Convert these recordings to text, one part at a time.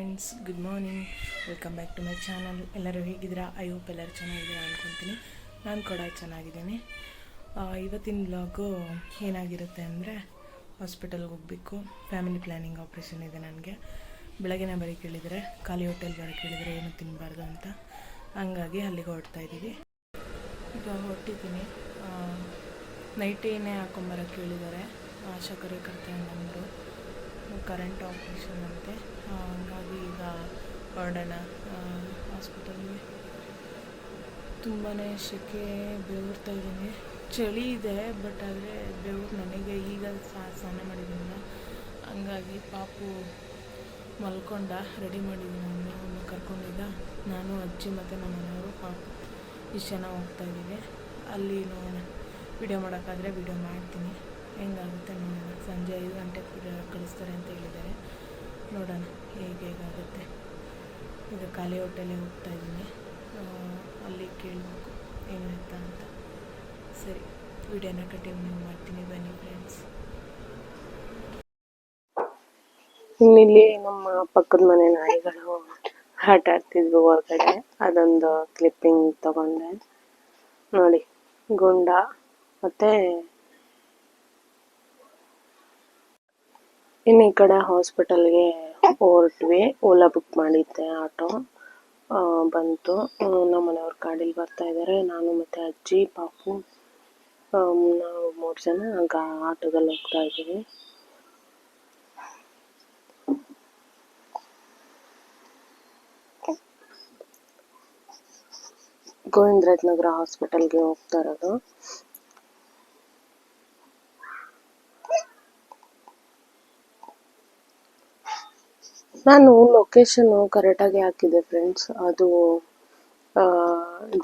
Friends good morning welcome back to my channel ಎಲ್ಲರೂ ಹೇಗಿದ್ದೀರಾ? I hope ಎಲ್ಲರೂ ಚೆನ್ನಾಗಿದ್ದೀರಾ ಅಂದ್ಕೊತೀನಿ ನಾನು ಕೂಡ ಚೆನ್ನಾಗಿದ್ದೀನಿ. ಇವತ್ತಿನ ಬ್ಲಾಗು ಏನಾಗಿರುತ್ತೆ ಅಂದರೆ ಹಾಸ್ಪಿಟಲ್ಗೆ ಹೋಗಬೇಕು. ಫ್ಯಾಮಿಲಿ ಪ್ಲ್ಯಾನಿಂಗ್ ಆಪ್ರೇಷನ್ ಇದೆ ನನಗೆ. ಬೆಳಗ್ಗೆನೇ ಬರೀ ಕೇಳಿದರೆ, ಖಾಲಿ ಹೋಟೆಲ್ ಬರೀ ಕೇಳಿದರೆ ಏನು ತಿನ್ನಬಾರ್ದು ಅಂತ. ಹಂಗಾಗಿ ಅಲ್ಲಿಗೆ ಹೊರಡ್ತಾ ಇದ್ದೀವಿ. ಈಗ ಹೊರಟಿದ್ದೀನಿ. ನೈಟೇನೇ ಹಾಕೊಂಬರೋಕ್ಕೆ ಹೇಳಿದ್ದಾರೆ ಆಶಾ ಕಾರ್ಯಕರ್ತೆಯಣ್ಣಂದರು ಕರೆಂಟ್ ಆಪ್ರೇಷನ್ ಅಂತೆ. ಹಂಗಾಗಿ ಈಗ ಹೊರಡೋಣ ಹಾಸ್ಪಿಟಲ್ಗೆ. ತುಂಬಾ ಶೆಕೆ, ಬೆವರ್ತಾ ಇದ್ದೀನಿ. ಚಳಿ ಇದೆ, ಬಟ್ ಆದರೆ ಬೆವರು ನನಗೆ. ಈಗ ಸ್ನಾನ ಮಾಡಿದ್ದೀನಿ ಹಂಗಾಗಿ ಪಾಪು ಮಲ್ಕೊಂಡ, ರೆಡಿ ಮಾಡಿದ್ದೀನಿ ಅವನು ಕರ್ಕೊಂಡಿದ್ದ. ನಾನು, ಅಜ್ಜಿ ಮತ್ತು ನಮ್ಮ ಮನೆಯವರು ಪಾಪು ಇಷ್ಟು ಜನ ಹೋಗ್ತಾ ಇದ್ದೀವಿ. ಅಲ್ಲಿ ನೋಡೋಣ. ವಿಡಿಯೋ ಮಾಡೋಕ್ಕಾದರೆ ವಿಡಿಯೋ ಮಾಡ್ತೀನಿ. ಹೆಂಗಾಗುತ್ತೆ ನೋಡೋಣ. ಸಂಜೆ ಐದು ಗಂಟೆಗೆ ಕಳಿಸ್ತಾರೆ ಅಂತ ಹೇಳಿದ್ದಾರೆ. ನೋಡೋಣ ಹೇಗೆ ಹೇಗಾಗುತ್ತೆ. ಈಗ ಖಾಲಿ ಹೊಟ್ಟೆಲೆ ಹೋಗ್ತಾ ಇದ್ದೀನಿ. ಅಲ್ಲಿ ಕೇಳಬೇಕು ಏನು ಎತ್ತ ಅಂತ. ಸರಿ, ವಿಡಿಯೋನ ಕಂಟಿನ್ಯೂ ಮಾಡ್ತೀನಿ, ಬನ್ನಿ ಫ್ರೆಂಡ್ಸ್ ಇನ್ನಿಲ್ಲಿ ನಮ್ಮ ಪಕ್ಕದ ಮನೆ ನಾಯಿಗಳು ಆಟ ಆಡ್ತಿದ್ವು ಹೊರಗಡೆ. ಅದೊಂದು ಕ್ಲಿಪ್ಪಿಂಗ್ ತಗೊಂಡೆ. ನೋಡಿ, ಗುಂಡ, ಮತ್ತೆ ಇನ್ನು ಈ ಕಡೆ ಹಾಸ್ಪಿಟಲ್ಗೆ ಹೊರಟ್ವಿ. ಓಲಾ ಬುಕ್ ಮಾಡಿದ್ದೆ, ಆಟೋ. ಬಂತು. ನಮ್ಮ ಮನೆಯವ್ರ ಗಾಡೀಲಿ ಬರ್ತಾ ಇದ್ದಾರೆ ನಾನು ಮತ್ತೆ ಅಜ್ಜಿ, ಪಾಪು ನಾವು ಮೂರು ಜನ ಗಾ ಆಟೋದಲ್ಲಿ ಹೋಗ್ತಾ ಇದ್ದೀವಿ. ಗೋವಿಂದರಾಜ್ ನಗರ ಹಾಸ್ಪಿಟಲ್ಗೆ ಹೋಗ್ತಾ ಇರೋದು. ನಾನು ಲೊಕೇಶನ್ ಕರೆಕ್ಟಾಗಿ ಹಾಕಿದ್ದೆ ಫ್ರೆಂಡ್ಸ್ ಅದು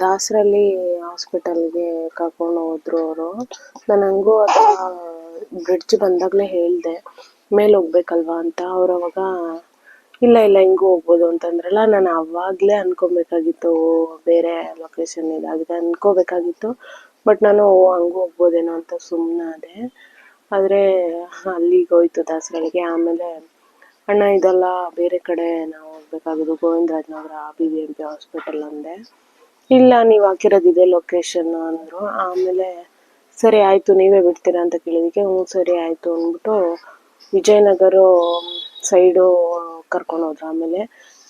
ದಾಸರಲ್ಲಿ ಹಾಸ್ಪಿಟಲ್ಗೆ ಕರ್ಕೊಂಡು ಹೋದ್ರು ಅವರು. ನಾನು ಹಂಗೂ ಅದ ಬ್ರಿಡ್ಜ್ ಬಂದಾಗಲೇ ಹೇಳಿದೆ, ಮೇಲೆ ಹೋಗ್ಬೇಕಲ್ವಾ ಅಂತ? ಅವ್ರು ಅವಾಗ, ಇಲ್ಲ ಇಲ್ಲ, ಹಿಂಗೂ ಹೋಗ್ಬೋದು ಅಂತಂದ್ರಲ್ಲ, ನಾನು ಅವಾಗಲೇ ಅನ್ಕೋಬೇಕಾಗಿತ್ತು ಬೇರೆ ಲೊಕೇಶನ್ ಇದಾಗಿದೆ, ಅನ್ಕೋಬೇಕಾಗಿತ್ತು. ಬಟ್ ನಾನು ಹಂಗೂ ಹೋಗ್ಬೋದೇನೋ ಅಂತ ಸುಮ್ಮನಾದೆ ಆದರೆ ಅಲ್ಲಿಗೆ ಹೋಯ್ತು ದಾಸರಳ್ಳಿಗೆ, ಆಮೇಲೆ ಅಣ್ಣ, ಇದೆಲ್ಲ ಬೇರೆ ಕಡೆ ನಾವು ಹೋಗ್ಬೇಕಾಗೋದು Govindraj Nagar B B M P hospital ಅಂದೆ. ಇಲ್ಲ, ನೀವು ಹಾಕಿರೋದು ಇದೆ ಲೊಕೇಶನ್ ಅಂದರು. ಆಮೇಲೆ, ಸರಿ ಆಯಿತು, ನೀವೇ ಬಿಡ್ತೀರಾ ಅಂತ ಕೇಳಿದಕ್ಕೆ ಹ್ಞೂ, ಸರಿ ಆಯಿತು ಅಂದ್ಬಿಟ್ಟು ವಿಜಯನಗರ ಸೈಡು ಕರ್ಕೊಂಡು ಹೋದ್ರು. ಆಮೇಲೆ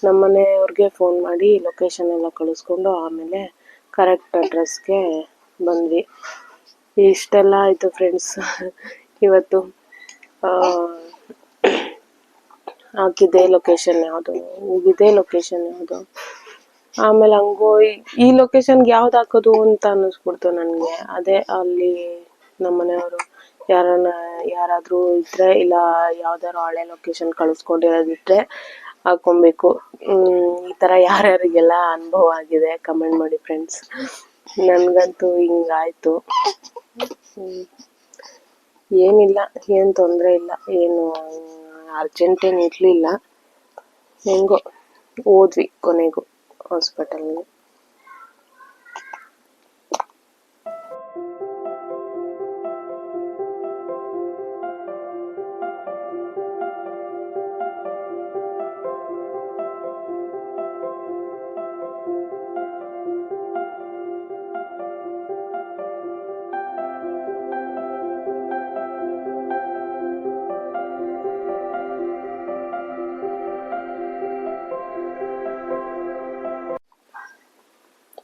ನಮ್ಮ ಮನೆಯವ್ರಿಗೆ ಫೋನ್ ಮಾಡಿ ಲೊಕೇಶನ್ ಎಲ್ಲ ಕಳಿಸ್ಕೊಂಡು ಆಮೇಲೆ ಕರೆಕ್ಟ್ ಅಡ್ರೆಸ್ಗೆ ಬಂದ್ವಿ. ಇಷ್ಟೆಲ್ಲ ಆಯಿತು ಫ್ರೆಂಡ್ಸ್ ಇವತ್ತು ಆ, ಹಾಕಿದ್ದೆ ಲೊಕೇಶನ್ ಯಾವುದು ಇದೆ ಲೊಕೇಶನ್ ಯಾವುದು. ಆಮೇಲೆ ಹಂಗೋ ಈ- ಲೊಕೇಶನ್ಗೆ ಯಾವ್ದು ಹಾಕೋದು ಅಂತ ಅನ್ನಿಸ್ಬಿಡ್ತು ನನಗೆ. ಅದೇ ಅಲ್ಲಿ ನಮ್ಮ ಮನೆಯವರು ಯಾರನ್ನ ಯಾರಾದರೂ ಇದ್ರೆ ಇಲ್ಲ ಯಾವ್ದಾದ್ರು ಹಳೆ ಲೊಕೇಶನ್ ಕಳಿಸ್ಕೊಂಡಿರೋದಿದ್ರೆ ಹಾಕೊಬೇಕು. ಈ ಥರ ಯಾರ್ಯಾರಿಗೆಲ್ಲ ಅನುಭವ ಆಗಿದೆ ಕಮೆಂಟ್ ಮಾಡಿ ಫ್ರೆಂಡ್ಸ್ ನನಗಂತೂ ಹಿಂಗಾಯ್ತು. ಏನಿಲ್ಲ ಏನು ತೊಂದರೆ ಇಲ್ಲ ಏನು ಅರ್ಜೆಂಟ್ ಏನು ಇರಲಿಲ್ಲ. ಹೆಂಗೋ ಹೋದ್ವಿ ಕೊನೆಗೂ ಹಾಸ್ಪಿಟಲ್ಗೆ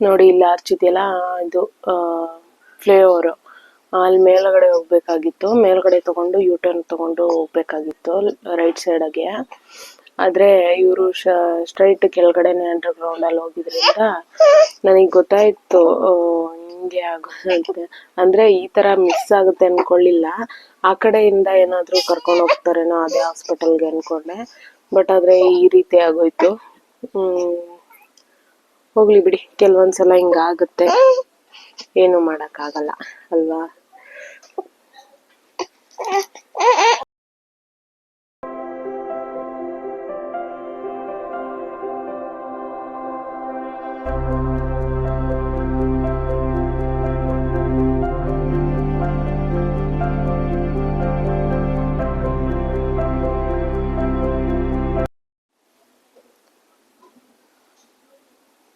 ನೋಡಿ ಇಲ್ಲಿ ಹಚ್ಚಿದೆಯಲ್ಲ ಇದು ಫ್ಲೇವರು. ಅಲ್ಲಿ ಮೇಲ್ಗಡೆ ಹೋಗ್ಬೇಕಾಗಿತ್ತು. ಮೇಲ್ಗಡೆ ತಗೊಂಡು ಯು ಟರ್ನ್ ತಗೊಂಡು ಹೋಗ್ಬೇಕಾಗಿತ್ತು ರೈಟ್ ಸೈಡಗೆ ಆದ್ರೆ ಇವರು ಸ್ಟ್ರೈಟ್ ಕೆಳಗಡೆನೆ ಅಂಡರ್ ಗ್ರೌಂಡ್ ಅಲ್ಲಿ ಹೋಗಿದ್ರಿಂದ ನನಗೆ ಗೊತ್ತಾಯ್ತು ಹಿಂಗೆ ಆಗುತ್ತೆ ಅಂದ್ರೆ ಈ ತರ ಮಿಸ್ ಆಗುತ್ತೆ ಅನ್ಕೊಳ್ಳಿಲ್ಲ. ಆ ಕಡೆಯಿಂದ ಏನಾದ್ರೂ ಕರ್ಕೊಂಡು ಹೋಗ್ತಾರೇನೋ ಅದೇ ಹಾಸ್ಪಿಟಲ್ಗೆ ಅನ್ಕೊಂಡೆ. ಬಟ್ ಆದ್ರೆ ಈ ರೀತಿ ಆಗೋಯ್ತು. ಹ್ಮ್. ಹೋಗ್ಲಿ ಬಿಡಿ ಕೆಲವೊಂದ್ಸಲ ಹಿಂಗಾಗುತ್ತೆ. ಏನು ಮಾಡಕ್ಕಾಗಲ್ಲ ಅಲ್ವಾ?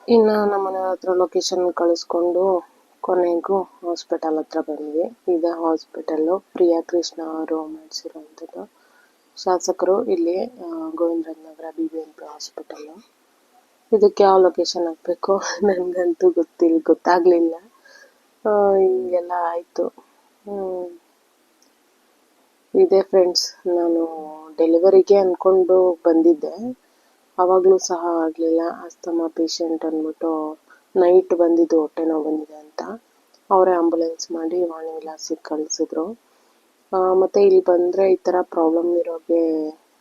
ಇನ್ನು ನಮ್ಮ ಮನೆ ಹತ್ರ ಲೊಕೇಶನ್ ಕಳಿಸ್ಕೊಂಡು ಕೊನೆಗೂ ಹಾಸ್ಪಿಟಲ್ ಹತ್ರ ಬಂದ್ವಿ. ಇದೆ ಹಾಸ್ಪಿಟಲ್ಲು ಪ್ರಿಯಾ ಕೃಷ್ಣ ಅವರು ಮಾಡಿಸಿರುವಂಥದ್ದು ಶಾಸಕರು ಇಲ್ಲಿ Govindaraja Nagar B B M P hospital ಇದಕ್ಕೆ ಯಾವ ಲೊಕೇಶನ್ ಹಾಕಬೇಕು? ನನಗಂತೂ ಗೊತ್ತಿಲ್ಲ ಗೊತ್ತಾಗಲಿಲ್ಲ. ಹಿಂಗೆಲ್ಲ ಆಯಿತು. ಇದೆ ಫ್ರೆಂಡ್ಸ್ ನಾನು ಡೆಲಿವರಿಗೆ ಅಂದ್ಕೊಂಡು ಬಂದಿದ್ದೆ. ಆವಾಗಲೂ ಸಹ ಆಗಲಿಲ್ಲ. ಅಸ್ತಮಾ ಪೇಷಂಟ್ ಅಂದ್ಬಿಟ್ಟು ನೈಟ್ ಬಂದಿದ್ದು ಹೊಟ್ಟೆ ನೋವು ಬಂದಿದೆ ಅಂತ. ಅವರೇ ಆಂಬುಲೆನ್ಸ್ ಮಾಡಿ ವಾಣಿ ವಿಲಾಸಿಗೆ ಕಳಿಸಿದ್ರು. ಮತ್ತು ಇಲ್ಲಿ ಬಂದರೆ ಈ ಥರ ಪ್ರಾಬ್ಲಮ್ ಇರೋಕ್ಕೆ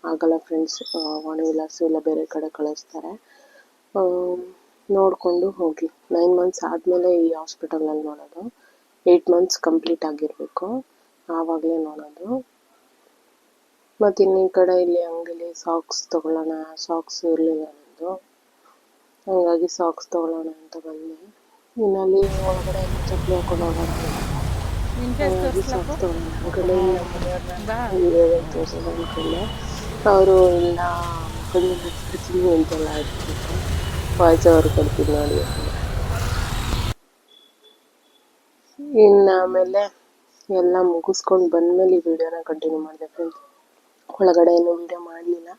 ಆಗಲ್ಲ ಫ್ರೆಂಡ್ಸ್ ವಾಣಿ ವಿಲಾಸ ಇಲ್ಲ, ಬೇರೆ ಕಡೆ ಕಳಿಸ್ತಾರೆ. ನೋಡಿಕೊಂಡು ಹೋಗಿ. ನೈನ್ ಮಂತ್ಸ್ ಆದಮೇಲೆ ಈ ಹಾಸ್ಪಿಟಲಲ್ಲಿ ನೋಡೋದು. ಏಯ್ಟ್ ಮಂತ್ಸ್ ಕಂಪ್ಲೀಟ್ ಆಗಿರಬೇಕು. ಆವಾಗಲೇ ನೋಡೋದು. ಮತ್ತು ಇನ್ನು ಈ ಕಡೆ ಇಲ್ಲಿ ಅಂಗಡಿಲಿ ಸಾಕ್ಸ್ ತಗೊಳ್ಳೋಣ ಸಾಕ್ಸ್ ಇರಲಿಲ್ಲ ನಂದು. ಹಾಗಾಗಿ ಸಾಕ್ಸ್ ತಗೊಳ್ಳೋಣ ಅಂತ ಬಂದೆ. ಇನ್ನು ಅಲ್ಲಿ ಒಳಗಡೆ ಎಲ್ಲ ಚಪ್ಪಲಿ ಹಾಕೊಂಡು ಹೋಗೋಣ ಹಾಗಾಗಿ ಸಾಕ್ಸ್ ತೊಗೊಳ್ಳೋಣ ಅಂದ್ಕೊಂಡೆ. ಇನ್ನು ಬಾ. ತೋರಿಸೋದು ಅಂದ್ಕೊಂಡೆ. ಅವರು ಇಲ್ಲ ಕಣ್ಣು ಬಿಡ್ತೀನಿ ಅಂತೆಲ್ಲ ಆಡ್ತಿದ್ರು ವಾಯ್ಸ್ ಅವ್ರು ಕೊಡ್ತೀನಿ ನೋಡಿ ಇನ್ನು ಆಮೇಲೆ ಎಲ್ಲ ಮುಗಿಸ್ಕೊಂಡು ಬಂದಮೇಲೆ ಈ ವಿಡಿಯೋನ ಕಂಟಿನ್ಯೂ ಮಾಡಿದೆ ಫ್ರೆಂಡ್ಸ್ ಒಳಗಡೆ ಏನು ವೀಡಿಯೋ ಮಾಡಲಿಲ್ಲ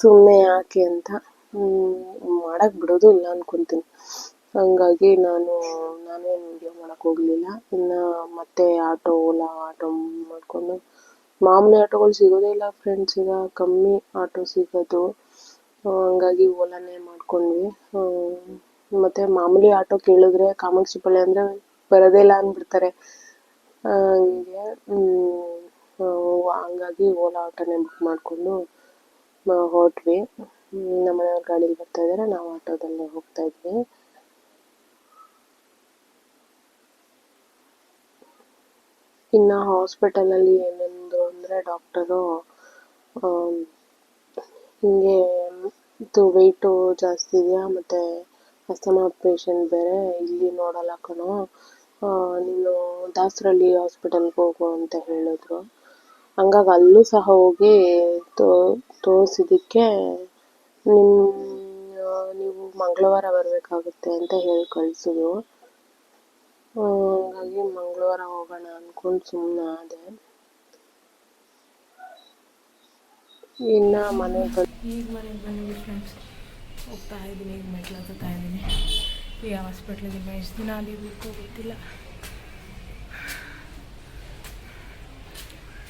ಸುಮ್ಮನೆ ಯಾಕೆ ಅಂತ ಮಾಡಕ್ಕೆ ಬಿಡೋದು ಇಲ್ಲ ಅನ್ಕೊಂತೀನಿ. ಹಂಗಾಗಿ ನಾನು, ನಾನೇನು ವಿಡಿಯೋ ಮಾಡೋಕ್ಕೆ ಹೋಗಲಿಲ್ಲ. ಇನ್ನು ಮತ್ತೆ ಆಟೋ, ಓಲಾ ಆಟೋ ಮಾಡಿಕೊಂಡು, ಮಾಮೂಲಿ ಆಟೋಗಳು ಸಿಗೋದೇ ಇಲ್ಲ ಫ್ರೆಂಡ್ಸ್ ಈಗ, ಕಮ್ಮಿ ಆಟೋ ಸಿಗೋದು. ಹಂಗಾಗಿ ಓಲಾನೇ ಮಾಡ್ಕೊಂಡ್ವಿ. ಮತ್ತು ಮಾಮೂಲಿ ಆಟೋ ಕೇಳಿದ್ರೆ ಕಾಮಾಕ್ಷಿಪಳ್ಳಿ ಅಂದರೆ ಬರೋದೇ ಇಲ್ಲ ಅಂದ್ಬಿಡ್ತಾರೆ ಹಂಗೆ ಹಂಗಾಗಿ ಓಲಾ ಆಟೋನೇ ಬುಕ್ ಮಾಡಿಕೊಂಡು ಹೊರಟ್ವಿ ನಮ್ಮ ಮನೆಯವ್ರ ಗಾಡೀಲಿ ಬರ್ತಾ ಇದ್ದಾರೆ ನಾವು ಆಟೋದಲ್ಲೇ ಹೋಗ್ತಾ ಇದ್ವಿ. ಇನ್ನು ಹಾಸ್ಪಿಟಲಲ್ಲಿ ಏನಂದ್ರು ಅಂದರೆ ಡಾಕ್ಟರು ಹಿಂಗೆ ಇದು ವೆಯ್ಟು ಜಾಸ್ತಿ ಇದೆಯಾ, ಮತ್ತು ಅಸ್ತಮಾ ಪೇಷಂಟ್ ಬೇರೆ, ಇಲ್ಲಿ ನೋಡಲ್ಲ ಕಣೋ. ನೀನು ದಾಸರಳ್ಳಿ ಹಾಸ್ಪಿಟಲ್ಗೆ ಹೋಗು ಅಂತ ಹೇಳಿದ್ರು. ಹಂಗಾಗಿ ಅಲ್ಲೂ ಸಹ ಹೋಗಿ ತೋ, ತೋರಿಸಿದ್ದಕ್ಕೆ ನಿಮ್ಮ ನೀವು ಮಂಗಳವಾರ ಬರಬೇಕಾಗುತ್ತೆ ಅಂತ ಹೇಳಿ ಕಳಿಸಿದ್ರು ಹಂಗಾಗಿ ಮಂಗಳವಾರ ಹೋಗೋಣ ಅಂದ್ಕೊಂಡು ಸುಮ್ಮನೆ ಆದೆ. ಇನ್ನು ಮನೆಗೆ ಬಂದು ಮನೆಗೆ ಫ್ರೆಂಡ್ಸ್ ಹೋಗ್ತಾ ಇದ್ದೀನಿ, ಈಗ ಮೆಟ್ಲು ಹತ್ತಾ ಇದ್ದೀನಿ. ಈ ಹಾಸ್ಪಿಟ್ಲಿಗೆ ಎಷ್ಟು ದಿನ ಅಲ್ಲಿ ಗೊತ್ತಿಲ್ಲ.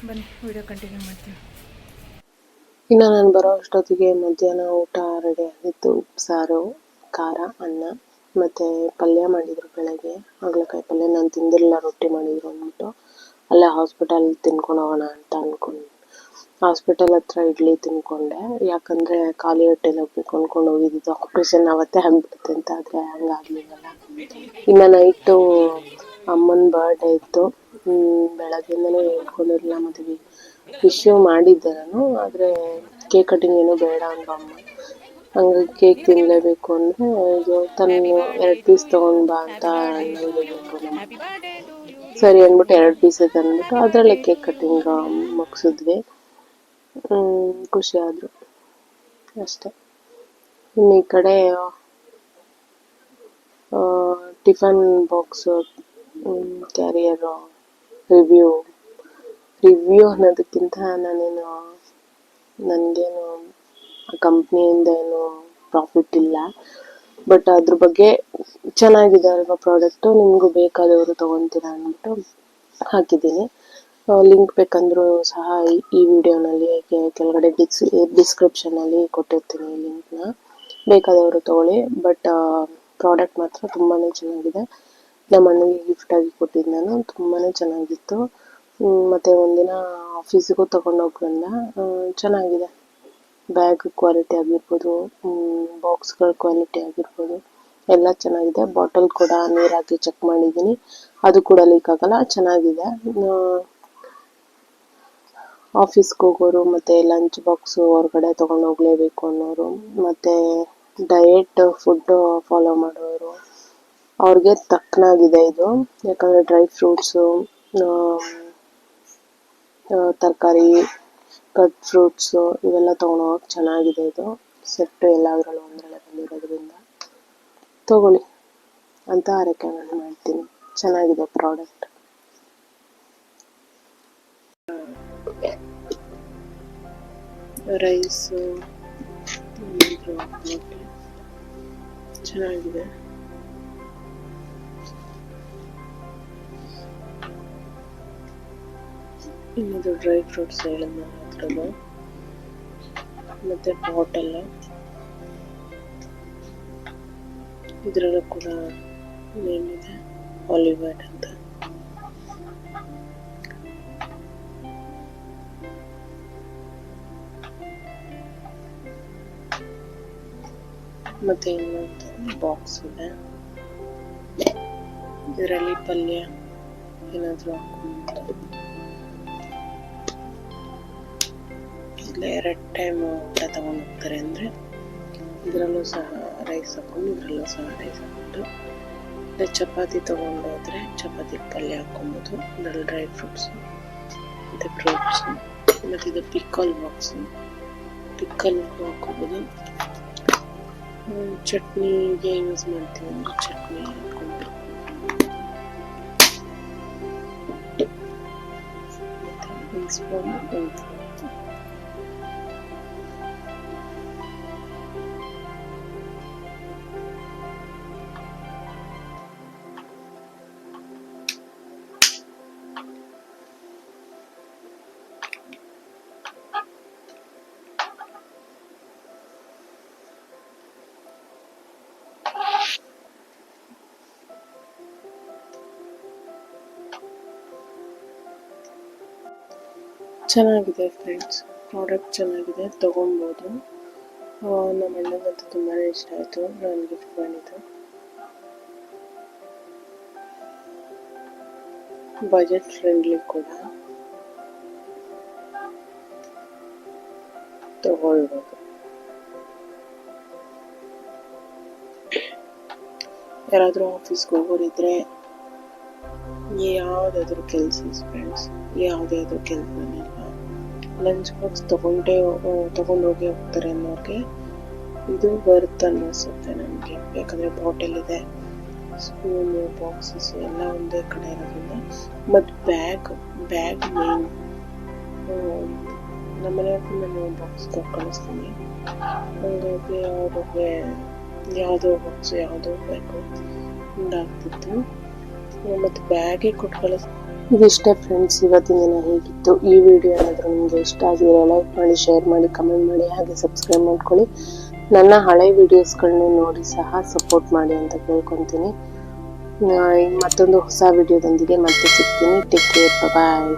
ಬನ್ನಿ ವಿಡಿಯೋ ಕಂಟಿನ್ಯೂ ಮಾಡ್ತೀನಿ. ಇನ್ನು ನಾನು ಬರೋ ಅಷ್ಟೊತ್ತಿಗೆ ಮಧ್ಯಾಹ್ನ ಊಟ ರೆಡಿ ಆಗಿತ್ತು. ಉಪ್ಸಾರು ಖಾರ, ಅನ್ನ, ಮತ್ತು ಪಲ್ಯ ಮಾಡಿದರು ಬೆಳಗ್ಗೆ. ಹಾಗಲಕಾಯಿ ಪಲ್ಯ ನಾನು ತಿಂದಿರಲಿಲ್ಲ, ರೊಟ್ಟಿ ಮಾಡಿದ್ರು ಅಂದ್ಬಿಟ್ಟು. ಅಲ್ಲೇ ಹಾಸ್ಪಿಟಲ್ ತಿನ್ಕೊಂಡು ಹೋಗೋಣ ಅಂತ ಅಂದ್ಕೊಂಡು ಹಾಸ್ಪಿಟಲ್ ಹತ್ರ ಇಡ್ಲಿ ತಿನ್ಕೊಂಡೆ. ಯಾಕಂದರೆ ಖಾಲಿ ಹೊಟ್ಟೆಲಿ ಹೋಗ್ಬೇಕು ಅಂದ್ಕೊಂಡು ಹೋಗಿದ್ದು. ಆಪ್ರೇಷನ್ ಅವತ್ತೇ ಆಗಿಬಿಡುತ್ತೆ ಅಂತ ಆದರೆ ಹಂಗಾಗ್ಲಿಲ್ಲಲ್ಲ ಇನ್ನು ನೈಟು ಅಮ್ಮನ ಬರ್ಡೇ ಇತ್ತು. ಹ್ಮ್, ಬೆಳಗ್ಗೆಯಿಂದನೇ ಹೇಳ್ಕೊಂಡಿರಲಿಲ್ಲ ಮದುವೆ ವಿಶ್ಯೂ ಮಾಡಿದ್ದೆ ನಾನು ಆದರೆ ಕೇಕ್ ಕಟಿಂಗ್ ಏನೂ ಬೇಡ ಅಂದ ಅಮ್ಮ. ಹಂಗಾಗಿ ಕೇಕ್ ತಿನ್ನಲೇಬೇಕು ಅಂದರೆ ಇದು ತನ್ನ ಎರಡು ಪೀಸ್ ತೊಗೊಂಡು ಬಾ ಅಂತ ಹೇಳಬೇಕು ಸರಿ ಅಂದ್ಬಿಟ್ಟು ಎರಡು ಪೀಸ್ ತಂದ್ಬಿಟ್ಟು ಅದರಲ್ಲೇ ಕೇಕ್ ಕಟಿಂಗ್ ಮುಗಿಸಿದ್ವಿ. ಖುಷಿ ಆದರು. ಅಷ್ಟೆ. ಇನ್ನು ಈ ಕಡೆ tiffin box carrier review review ಅನ್ನೋದಕ್ಕಿಂತ ನಾನೇನು, ನನಗೇನು ಆ ಕಂಪ್ನಿಯಿಂದ ಏನು ಪ್ರಾಫಿಟ್ ಇಲ್ಲ. ಬಟ್ ಅದ್ರ ಬಗ್ಗೆ ಚೆನ್ನಾಗಿದೆ ಅಲ್ವಾ ಪ್ರಾಡಕ್ಟು ನಿಮಗೂ ಬೇಕಾದವರು ತೊಗೊತೀರಾ ಅಂದ್ಬಿಟ್ಟು ಹಾಕಿದ್ದೀನಿ. ಲಿಂಕ್ ಬೇಕಂದ್ರೂ ಸಹ ಈ- ವಿಡಿಯೋನಲ್ಲಿ ಕೆಳಗಡೆ ಡಿಸ್ ಡಿಸ್ಕ್ರಿಪ್ಷನಲ್ಲಿ ಕೊಟ್ಟಿರ್ತೀನಿ ಲಿಂಕ್ನ ಬೇಕಾದವರು ತೊಗೊಳ್ಳಿ. ಬಟ್ ಪ್ರಾಡಕ್ಟ್ ಮಾತ್ರ ತುಂಬಾ ಚೆನ್ನಾಗಿದೆ. ನಮ್ಮ ಅಣ್ಣನಿಗೆ ಗಿಫ್ಟಾಗಿ ಕೊಟ್ಟಿದ್ದು ನಾನು ತುಂಬಾ ಚೆನ್ನಾಗಿತ್ತು. ಮತ್ತು ಒಂದಿನ ಆಫೀಸಿಗೂ ತಗೊಂಡೋಗಿ ಚೆನ್ನಾಗಿದೆ. ಬ್ಯಾಗ್ ಕ್ವಾಲಿಟಿ ಆಗಿರ್ಬೋದು ಬಾಕ್ಸ್ಗಳ ಕ್ವಾಲಿಟಿ ಆಗಿರ್ಬೋದು, ಎಲ್ಲ ಚೆನ್ನಾಗಿದೆ. ಬಾಟಲ್ ಕೂಡ ನೀರು ಹಾಕಿ ಚೆಕ್ ಮಾಡಿದ್ದೀನಿ. ಅದು ಕೂಡ ಲೀಕ್ ಆಗಲ್ಲ, ಚೆನ್ನಾಗಿದೆ. ಆಫೀಸ್ಗೆ ಹೋಗೋರು ಮತ್ತು ಲಂಚ್ ಬಾಕ್ಸು ಹೊರಗಡೆ ತೊಗೊಂಡು ಹೋಗಲೇಬೇಕು ಅನ್ನೋರು, ಮತ್ತು ಡಯೆಟ್ ಫುಡ್ಡು ಫಾಲೋ ಮಾಡೋರು. ಅವ್ರಿಗೆ ತಕ್ಕನಾಗಿದೆ ಇದು. ಯಾಕಂದರೆ ಡ್ರೈ ಫ್ರೂಟ್ಸು ತರಕಾರಿ, ಕಟ್ ಫ್ರೂಟ್ಸು ಇವೆಲ್ಲ ತೊಗೊಂಡೋಗಕ್ಕೆ ಚೆನ್ನಾಗಿದೆ ಇದು. ಸೆಟ್ಟು ಎಲ್ಲದರಲ್ಲೂ ಒಂದರಲ್ಲೇ ಬಂದಿರೋದ್ರಿಂದ. ತಗೊಳ್ಳಿ ಅಂತ ರೆಕಮೆಂಡ್ ಮಾಡ್ತೀನಿ. ಚೆನ್ನಾಗಿದೆ ಪ್ರಾಡಕ್ಟ್. ರೈಸು ಚೆನ್ನಾಗಿದೆ. ಇನ್ನಿದು ಡ್ರೈ ಫ್ರೂಟ್ಸ್ ಹೇಳಿದ್ನಲ್ಲ ಅದ್ರದ್ದು ಮತ್ತೆ ಬಾಟಲ್. ಇದರಲ್ಲೂ ಕೂಡ ಏನಿದೆ? ಇದೆ ಆಲಿವೈಟ್ ಅಂತ. ಮತ್ತೆ ಇನ್ನೊಂದು ಬಾಕ್ಸ್ ಇದೆ. ಇದರಲ್ಲಿ ಪಲ್ಯ ಏನಾದರೂ ಹಾಕೊಂಡು ಎರಡು ಟೈಮ್ ಊಟ ತಗೊಂಡು ಹೋಗ್ತಾರೆ ಅಂದರೆ ಇದರಲ್ಲೂ ಸಹ ರೈಸ್ ಹಾಕೊಂಡು ಇದರಲ್ಲೂ ಸಹ ರೈಸ್ ಹಾಕೊಂಡು ಇಲ್ಲ ಚಪಾತಿ ತಗೊಂಡು ಹೋದ್ರೆ ಚಪಾತಿ ಪಲ್ಯ ಹಾಕ್ಕೊಬೋದು. ಇದರಲ್ಲಿ ಡ್ರೈ ಫ್ರೂಟ್ಸು ಮತ್ತು ಫ್ರೂಟ್ಸು ಮತ್ತು ಇದು ಪಿಕ್ಕಲ್ ಬಾಕ್ಸು ಪಿಕ್ಕಲ್ ಹಾಕ್ಕೊಬೋದು. ಚಟ್ನಿಗೆ ಯೂಸ್ ಮಾಡ್ತೀವಿ ಅಂದರೆ ಚಟ್ನಿ ಮತ್ತೆ ಒಂದು ಸ್ಪೂನ್ ಒಂದು ಚೆನ್ನಾಗಿದೆ ಫ್ರೆಂಡ್ಸ್ ಪ್ರಾಡಕ್ಟ್ ಚೆನ್ನಾಗಿದೆ ತೊಗೊಬೋದು ನಮ್ಮ ಅಣ್ಣಗಂತೂ ತುಂಬಾ ಇಷ್ಟ ಆಯಿತು. ನಾನು ಗಿಫ್ಟ್ ಮಾಡಿದ್ದು. ಬಜೆಟ್ ಫ್ರೆಂಡ್ಲಿ ಕೂಡ. ತಗೊಳ್ಬೋದು. ಯಾರಾದರೂ ಆಫೀಸ್ಗೆ ಹೋಗೋರಿದ್ರೆ ಯಾವುದಾದ್ರೂ ಕೆಲಸ ಫ್ರೆಂಡ್ಸ್ ಯಾವುದಾದ್ರೂ ಕೆಲಸನಿಲ್ಲ ಲಂಚ್ ಬಾಕ್ಸ್ ತಗೊಂಡೇ ತಗೊಂಡು ಹೋಗಿ ಹೋಗ್ತಾರೆ ಅನ್ನೋರಿಗೆ ಇದು ವರ್ತ್ ಅನ್ನಿಸುತ್ತೆ ನನಗೆ ಯಾಕಂದರೆ ಬಾಟಲ್ ಇದೆ ಸ್ಪೂನು ಬಾಕ್ಸಸ್ ಎಲ್ಲ ಒಂದೇ ಕಡೆ ಇರೋದ್ರಿಂದ. ಮತ್ತು ಬ್ಯಾಗ್ ಬ್ಯಾಗ್ ಮೇನ್ ನಮ್ಮ ಮನೆಯವ್ರಿಗೂ ನಾನು ಬಾಕ್ಸ್ ಕೊಟ್ಟು ಕಳಿಸ್ತೀನಿ. ಹಾಗಾಗಿ ಅವ್ರಿಗೆ ಯಾವುದೋ ಬಾಕ್ಸ್ ಯಾವುದೋ ಬೇಕು ಹಿಂಗಾಗ್ತಿತ್ತು ಮತ್ತು ಬ್ಯಾಗೇ ಕೊಟ್ಟು ಕಳಿಸ್ ಇದಿಷ್ಟೇ ಫ್ರೆಂಡ್ಸ್ ಇವತ್ತಿನ ದಿನ ಹೇಗಿತ್ತು? ಈ ವಿಡಿಯೋ ಏನಾದರೂ ನಿಮಗೆ ಇಷ್ಟ ಆಗಿದ್ರೆ ಲೈಕ್ ಮಾಡಿ ಶೇರ್ ಮಾಡಿ ಕಮೆಂಟ್ ಮಾಡಿ, ಹಾಗೆ ಸಬ್ಸ್ಕ್ರೈಬ್ ಮಾಡ್ಕೊಳ್ಳಿ. ನನ್ನ ಹಳೆ ವಿಡಿಯೋಸ್ಗಳನ್ನ ನೋಡಿ ಸಹ ಸಪೋರ್ಟ್ ಮಾಡಿ ಅಂತ ಕೇಳ್ಕೊತೀನಿ. ಮತ್ತೊಂದು ಹೊಸ ವಿಡಿಯೋದೊಂದಿಗೆ ಮತ್ತೆ ಸಿಗ್ತೀನಿ. Take care bye